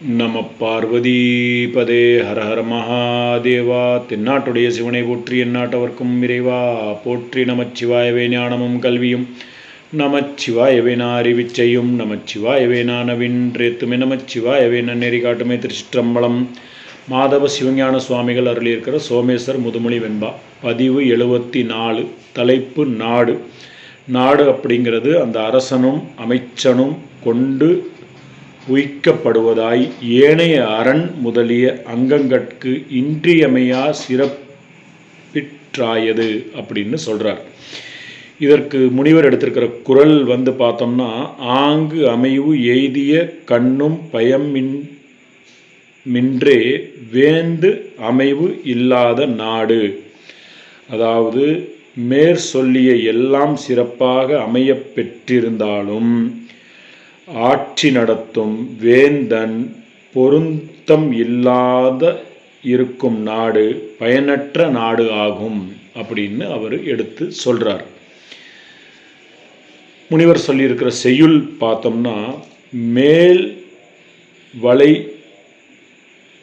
நம பார்வதிபதே ஹர ஹர மகாதேவா. தென்னாட்டுடைய சிவனை போற்றி எந்நாட்டவர்க்கும் இறைவா. போற்றி நமச்சிவாயவே ஞானமும் கல்வியும். நமச்சிவாயவே நான் அறிவிச்சையும் நமச்சிவாயவே நான் நவின்றேத்துமே நமச்சிவாயவே நன்னெறி காட்டுமே திருச்சிற்றம்பலம். மாதவ சிவஞான சுவாமிகள் அருளியிருக்கிற சோமேஸ்வர் முதுமொழி வெண்பா. பதிவு எழுபத்தி நாலு தலைப்பு நாடு. நாடு அப்படிங்கிறது அந்த அரசனும் அமைச்சனும் கொண்டு உய்க்கப்படுவதாய் ஏனைய அரண் முதலிய அங்கங்கட்கு இன்றியமையா சிறப்பிற்றாயது அப்படின்னு சொல்கிறார் இதற்கு முனிவர் எடுத்திருக்கிற குரல் வந்து பார்த்தோம்னா ஆங்கு அமைவு எய்திய கண்ணும் பயமின் மின்றே வேந்து அமைவு இல்லாத நாடு. அதாவது மேற் சொல்லிய எல்லாம் சிறப்பாக அமைய பெற்றிருந்தாலும் ஆட்சி நடத்தும் வேந்தன் பொருத்தம் இல்லாத இருக்கும் நாடு பயனற்ற நாடு ஆகும் அப்படின்னு அவர் எடுத்து சொல்கிறார் முனிவர் சொல்லியிருக்கிற செய்யுள் பார்த்தோம்னா மேல் வலை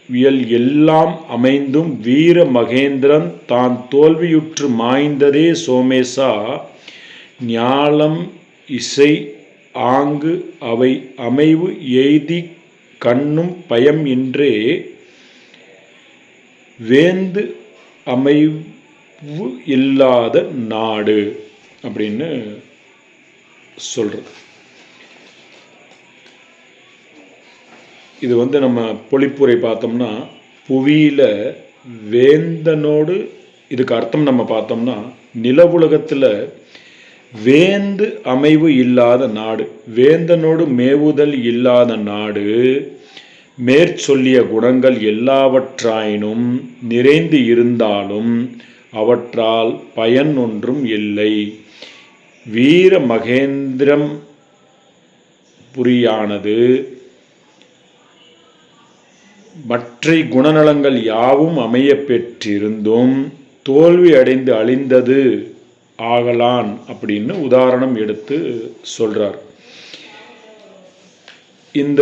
வியல் எல்லாம் அமைந்தும் வீர மகேந்திரன் தான் தோல்வியுற்று மாய்ந்ததே சோமேசா ஞாலம் இசை ஆங்கு அவை அமைவு எய்தி கண்ணும் பயம் இன்றே வேந்து அமைவு இல்லாத நாடு அப்படின்னு சொல்கிறது இது வந்து நம்ம பொழிப்புரை பார்த்தோம்னா புவியில் வேந்தனோடு இதுக்கு அர்த்தம் நம்ம பார்த்தோம்னா நிலவுலகத்தில் வேந்து அமைவு இல்லாத நாடு வேந்தனோடு மேவுதல் இல்லாத நாடு மேற்சொல்லிய குணங்கள் எல்லாவற்றாயினும் நிறைந்து இருந்தாலும் அவற்றால் பயன் ஒன்றும் இல்லை. வீர மகேந்திரம் புரியானது மற்றை குணநலங்கள் யாவும் அமைய பெற்றிருந்தும் தோல்வி அடைந்து அழிந்தது ஆகலான் அப்படின்னு உதாரணம் எடுத்து சொல்கிறார் இந்த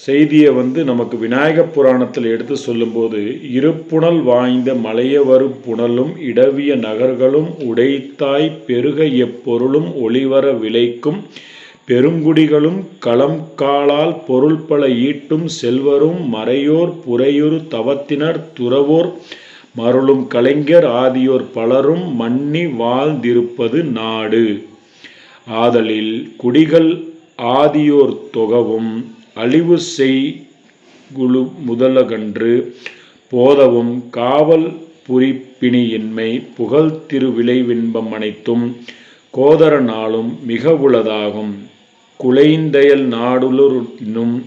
செய்தியை வந்து நமக்கு விநாயக புராணத்தில் எடுத்து சொல்லும்போது இருப்புணல் வாய்ந்த மலையவரு புனலும் இடவிய நகர்களும் உடைத்தாய் பெருக எப்பொருளும் ஒளிவர விளைக்கும் பெருங்குடிகளும் களம் காலால் பொருள் பல ஈட்டும் செல்வரும் மறையோர் புறையுறு தவத்தினர் துறவோர் மருளும் கலைஞர் ஆதியோர் பலரும் மன்னி வாழ்ந்திருப்பது நாடு. ஆதலில் குடிகள் ஆதியோர் தொகவும் அழிவு செய் குழு முதலகன்று போதவும் காவல் புரிப்பிணியின்மை புகழ் திருவிளைவின்பம் அனைத்தும் கோதர நாளும் மிக உளதாகும். குலைந்தயல் நாடுலுறும்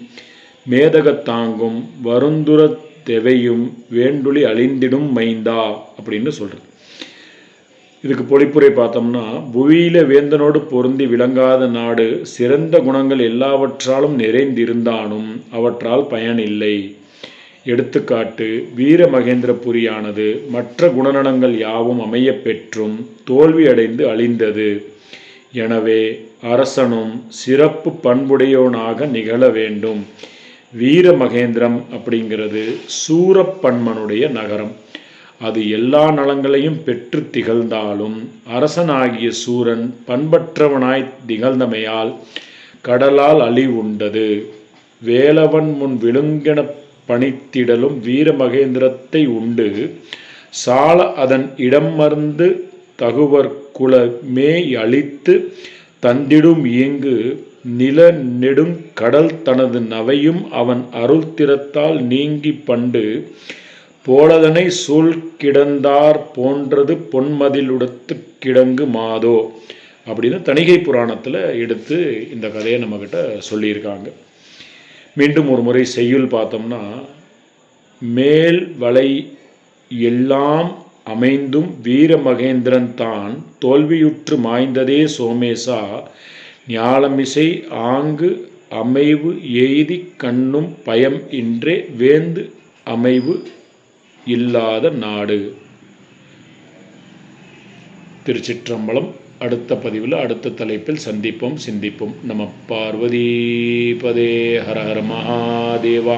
மேதகத்தாங்கும் வருந்துர தெவையும் வேண்டுளி அழிந்திடும் மைந்தா அப்படின்னு சொல்கிறது இதுக்கு பொழிப்புரை பார்த்தோம்னா புவியில வேந்தனோடு பொருந்தி விளங்காத நாடு சிறந்த குணங்கள் எல்லாவற்றாலும் நிறைந்திருந்தாலும் அவற்றால் பயனில்லை. எடுத்துக்காட்டு வீர மகேந்திரபுரியானது மற்ற குணநலங்கள் யாவும் அமைய பெற்றும் தோல்வி அடைந்து அழிந்தது. எனவே அரசனும் சிறப்பு பண்புடையவனாக நிகழ வேண்டும். வீரமகேந்திரம் அப்படிங்கிறது சூரப்பன்மனுடைய நகரம். அது எல்லா நலங்களையும் பெற்று திகழ்ந்தாலும் அரசனாகிய சூரன் பண்பற்றவனாய் திகழ்ந்தமையால் கடலால் அழிவுண்டது. வேலவன் முன் விழுங்கென பணித்திடலும் வீரமகேந்திரத்தை உண்டு. சால அதன் இடம் மருந்து தகுவர் அழித்து தந்திடும் இயங்கு நில நெடுங் கடல் தனது நவையும் அவன் அருள் திறத்தால் நீங்கி பண்டு போலதனை சூழ் கிடந்தார் போன்றது பொன்மதிலுடத்து கிடங்கு மாதோ அப்படின்னு தணிகை புராணத்தில் எடுத்து இந்த கதையை நம்மக்கிட்ட சொல்லியிருக்காங்க. மீண்டும் ஒரு முறை செய்யுள் பார்த்தோம்னா மேல் வலை எல்லாம் அமைந்தும் வீர மகேந்திரன் தான் தோல்வியுற்று மாய்ந்ததே சோமேசா. ஞாலமிசை ஆங்கு அமைவு எய்தி கண்ணும் பயம் இன்றே வேந்து அமைவு இல்லாத நாடு. திருச்சிற்றம்பலம் அடுத்த பதிவில் அடுத்த தலைப்பில் சந்திப்போம் சிந்திப்போம். நம பார்வதி பதே. ஹர ஹர மகாதேவா.